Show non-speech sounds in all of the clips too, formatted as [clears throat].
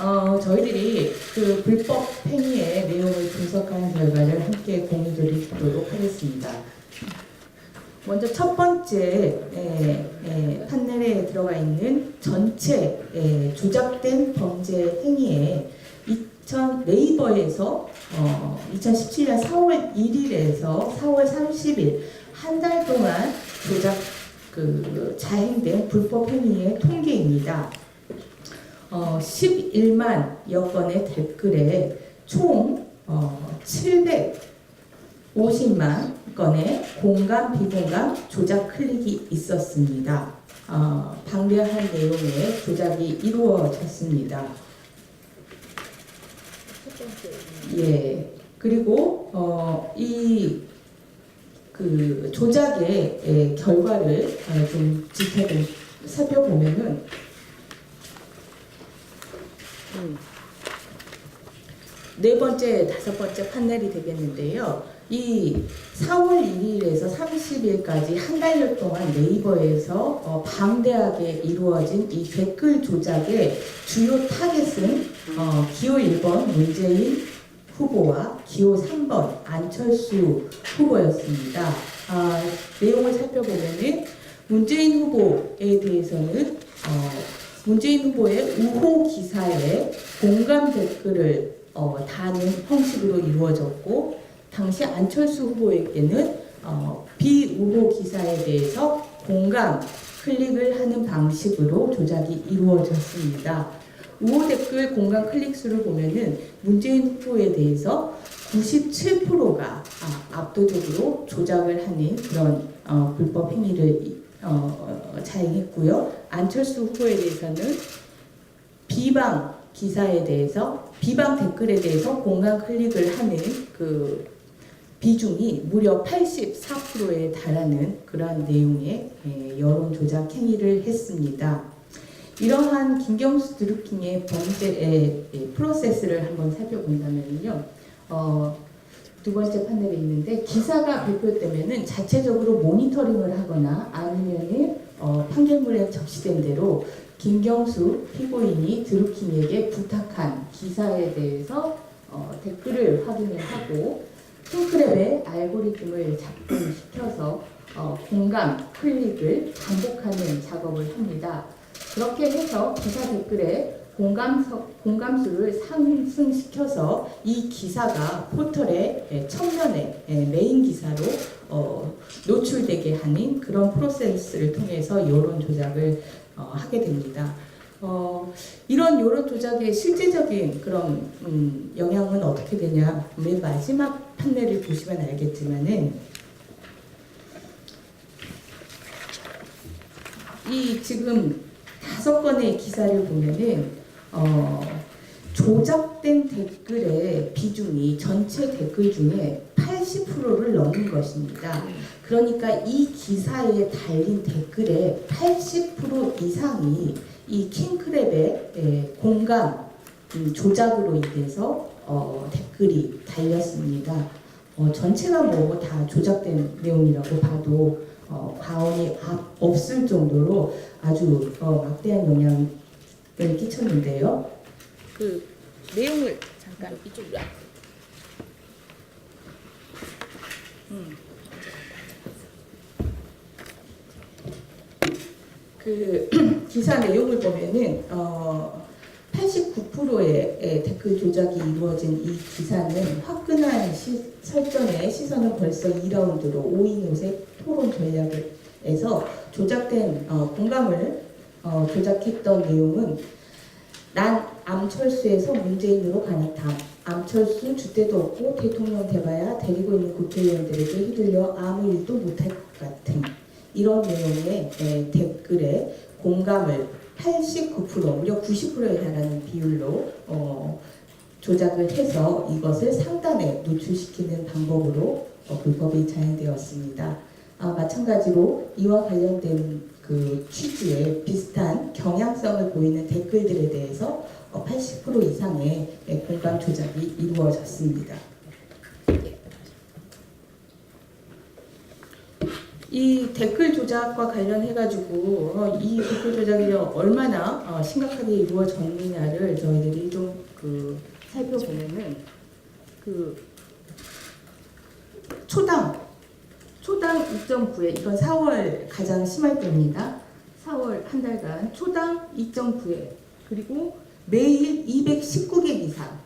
어, 저희들이 그 불법 행위의 내용을 분석한 결과를 함께 공유 드리도록 하겠습니다. 먼저 첫 번째 에, 에, 판넬에 들어가 있는 전체 에, 조작된 범죄 행위에 2000 네이버에서 어, 2017년 4월 1일에서 4월 30일 한 달 동안 조작 그 자행된 불법 행위의 통계입니다. 어, 11만여 건의 댓글에 총 어, 750만 건의 공감, 비공감, 조작 클릭이 있었습니다. 어, 방대한 내용의 조작이 이루어졌습니다. 예. 그리고 어, 이그 조작의 예, 결과를 어, 좀 지켜보 살펴보면은 네 번째, 다섯 번째 판넬이 되겠는데요. 이 4월 1일에서 30일까지 한 달여 동안 네이버에서 어, 방대하게 이루어진 이 댓글 조작의 주요 타겟은 어, 기호 1번 문재인 후보와 기호 3번 안철수 후보였습니다. 아, 내용을 살펴보면은 문재인 후보에 대해서는 어, 문재인 후보의 우호 기사에 공감 댓글을 어, 다는 형식으로 이루어졌고 당시 안철수 후보에게는 어, 비우호 기사에 대해서 공감 클릭을 하는 방식으로 조작이 이루어졌습니다. 우호 댓글 공감 클릭 수를 보면은 문재인 후보에 대해서 97%가 아, 압도적으로 조작을 하는 그런 어, 불법 행위를 이- 어, 자행했고요. 안철수 후보에 대해서는 비방 기사에 대해서 비방 댓글에 대해서 공감 클릭을 하는 그 비중이 무려 84%에 달하는 그러한 내용의 예, 여론 조작 행위를 했습니다. 이러한 김경수 드루킹의 범죄의 예, 프로세스를 한번 살펴본다면요. 어, 두 번째 판넬에 있는데 기사가 발표되면은 자체적으로 모니터링을 하거나 아니면은 어, 판결문에 적시된 대로 김경수 피고인이 드루킹에게 부탁한 기사에 대해서 어, 댓글을 확인을 하고 킹크랩의 알고리즘을 작동시켜서 어, 공감, 클릭을 반복하는 작업을 합니다. 그렇게 해서 기사 댓글에 공감, 공감수를 상승시켜서 이 기사가 포털의 예, 청년의 예, 메인 기사로 어, 노출되게 하는 그런 프로세스를 통해서 여론 조작을 어, 하게 됩니다. 어, 이런 여론 조작의 실질적인 그런 음, 영향은 어떻게 되냐? 맨 마지막 판넬을 보시면 알겠지만은 이 지금 다섯 건의 기사를 보면은 어, 조작된 댓글의 비중이 전체 댓글 중에 80%를 넘는 것입니다. 그러니까 이 기사에 달린 댓글의 80% 이상이 이 킹크랩의 예, 공감 음, 조작으로 인해서 어, 댓글이 달렸습니다. 어, 전체가 뭐 다 조작된 내용이라고 봐도 어, 과언이 아- 없을 정도로 아주 어, 막대한 영향을 끼쳤는데요. 그 내용을 잠깐 이쪽으로 앞. 그 [clears throat] 기사 내용을 보면은 어 89%의 댓글 조작이 이루어진 이 기사는 화끈한 시, 설전의 시선은 벌써 2라운드로 5인 5색 토론 전략에서 조작된 어, 공감을 어, 조작했던 내용은 난 암철수에서 문재인으로 가니탐 암철수 주대도 없고 대통령 돼봐야 데리고 있는 국회의원들에게 휘둘려 아무 일도 못할 것 같은 이런 내용의 에, 댓글에 공감을 89% 무려 90%에 달하는 비율로 어, 조작을 해서 이것을 상단에 노출시키는 방법으로 어, 불법이 자행되었습니다. 아, 마찬가지로 이와 관련된 그 취지에 비슷한 경향성을 보이는 댓글들에 대해서 어, 80% 이상의 예, 공감 조작이 이루어졌습니다. 이 댓글 조작과 관련해가지고 어, 이 댓글 조작이 얼마나 어, 심각하게 이루어졌느냐를 저희들이 좀 그 살펴보면은 그 초당 초당 2.9에 이건 4월 가장 심할 때입니다. 4월 한 달간 초당 2.9에 그리고 매일 219개 이상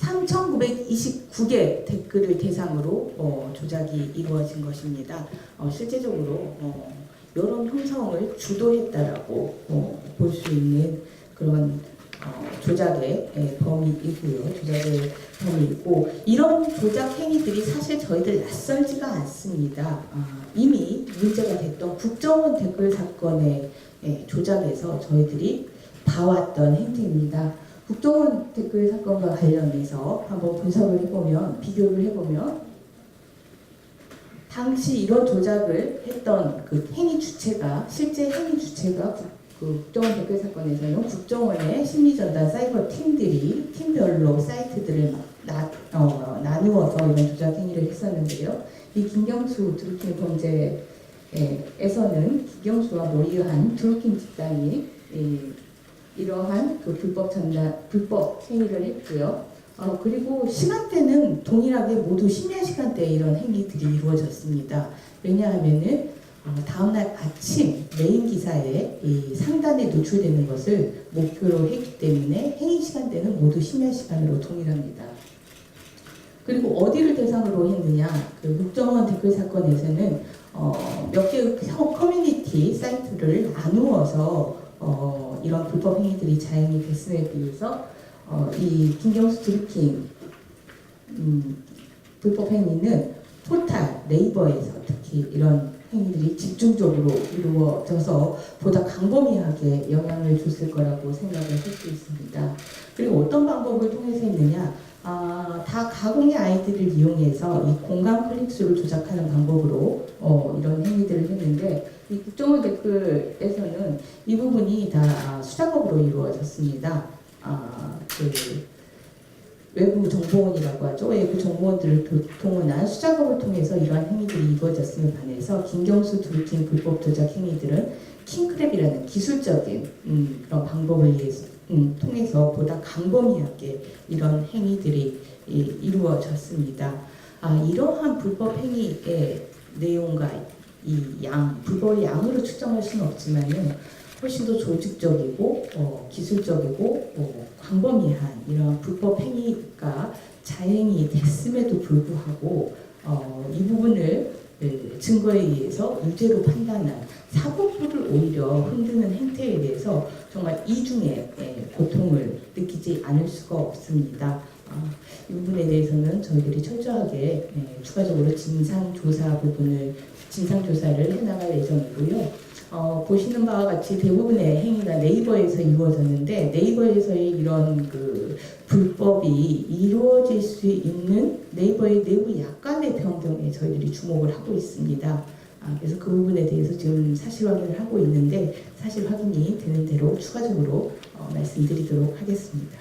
3,929개 댓글을 대상으로 어, 조작이 이루어진 것입니다. 어, 실제적으로 어, 여론 형성을 주도했다라고 어, 볼수 있는 그런 어, 조작의 예, 범위이고요. 조작의 범위이고 이런 조작 행위들이 사실 저희들 낯설지가 않습니다. 아, 이미 문제가 됐던 국정원 댓글 사건의 예, 조작에서 저희들이 봐왔던 행태입니다. 국정원 댓글 사건과 관련해서 한번 분석을 해보면 비교를 해보면 당시 이런 조작을 했던 그 행위 주체가 실제 행위 주체가 국- 그 국정원 댓글 사건에서는 국정원의 심리전단 사이버 팀들이 팀별로 사이트들을 막 나, 어, 나누어서 이런 조작 행위를 했었는데요. 이 김경수 드루킹 범죄에서는 김경수와 모의한 드루킹 집단이 이, 이러한 그 불법 전단 불법 행위를 했고요. 어, 그리고 시간대는 동일하게 모두 심야 시간대에 이런 행위들이 이루어졌습니다. 왜냐하면은 어, 다음날 아침 메인 기사에 이 상단에 노출되는 것을 목표로 했기 때문에 행위 시간대는 모두 심야 시간으로 동일합니다. 그리고 어디를 대상으로 했느냐? 그 국정원 댓글 사건에서는 어, 몇 개의 커뮤니티 사이트를 나누어서 어, 이런 불법 행위들이 자행이 됐음에 비해서 어, 이 김경수 드루킹 음, 불법 행위는 토탈 네이버에서 특히 이런 행위들이 집중적으로 이루어져서 보다 광범위하게 영향을 줬을 거라고 생각을 할 수 있습니다. 그리고 어떤 방법을 통해서 했느냐? 아, 다 가공의 아이들을 이용해서 이 공감 클릭수를 조작하는 방법으로 어, 이런 행위들을 했는데 이 국정원 댓글에서는 이 부분이 다 수작업으로 이루어졌습니다. 아, 그 외부 정보원이라고 하죠. 외부 정보원들을 도- 동원한 수작업을 통해서 이러한 행위들이 이루어졌음에 반해서 김경수 드루킹 불법 조작 행위들은 킹크랩이라는 기술적인 음, 그런 방법을 위해서, 음, 통해서 보다 강범위하게 이런 행위들이 이, 이루어졌습니다. 아, 이러한 불법 행위의 내용과 이 양, 불법의 양으로 측정할 수는 없지만은 훨씬 더 조직적이고 어, 기술적이고 어, 광범위한 이런 불법 행위가 자행이 됐음에도 불구하고 어, 이 부분을 예, 증거에 의해서 유죄로 판단한 사법부를 오히려 흔드는 행태에 대해서 정말 이중의 예, 고통을 느끼지 않을 수가 없습니다. 아, 이 부분에 대해서는 저희들이 철저하게 예, 추가적으로 진상 조사 부분을 진상 조사를 해나갈 예정이고요. 어, 보시는 바와 같이 대부분의 행위가 네이버에서 이루어졌는데 네이버에서의 이런 그 불법이 이루어질 수 있는 네이버의 내부 약간의 변경에 저희들이 주목을 하고 있습니다. 아, 그래서 그 부분에 대해서 지금 사실 확인을 하고 있는데 사실 확인이 되는 대로 추가적으로 어, 말씀드리도록 하겠습니다.